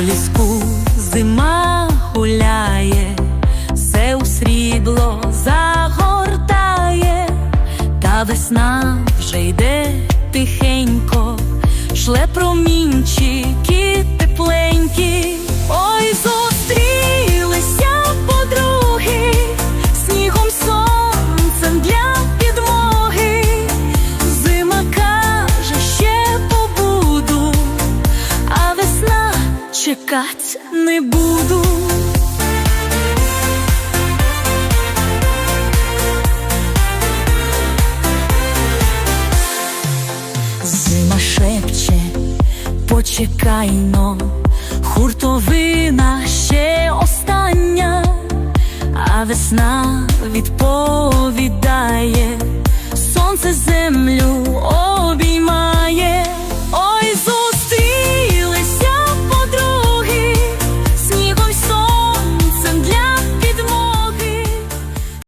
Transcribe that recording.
По ліску зима гуляє, все у срібло загортає, та весна вже йде тихенько, шле промінчики Чекати не буду. Зима шепче, почекай, почекайно, хуртовина ще остання, а весна відповідає сонце землю.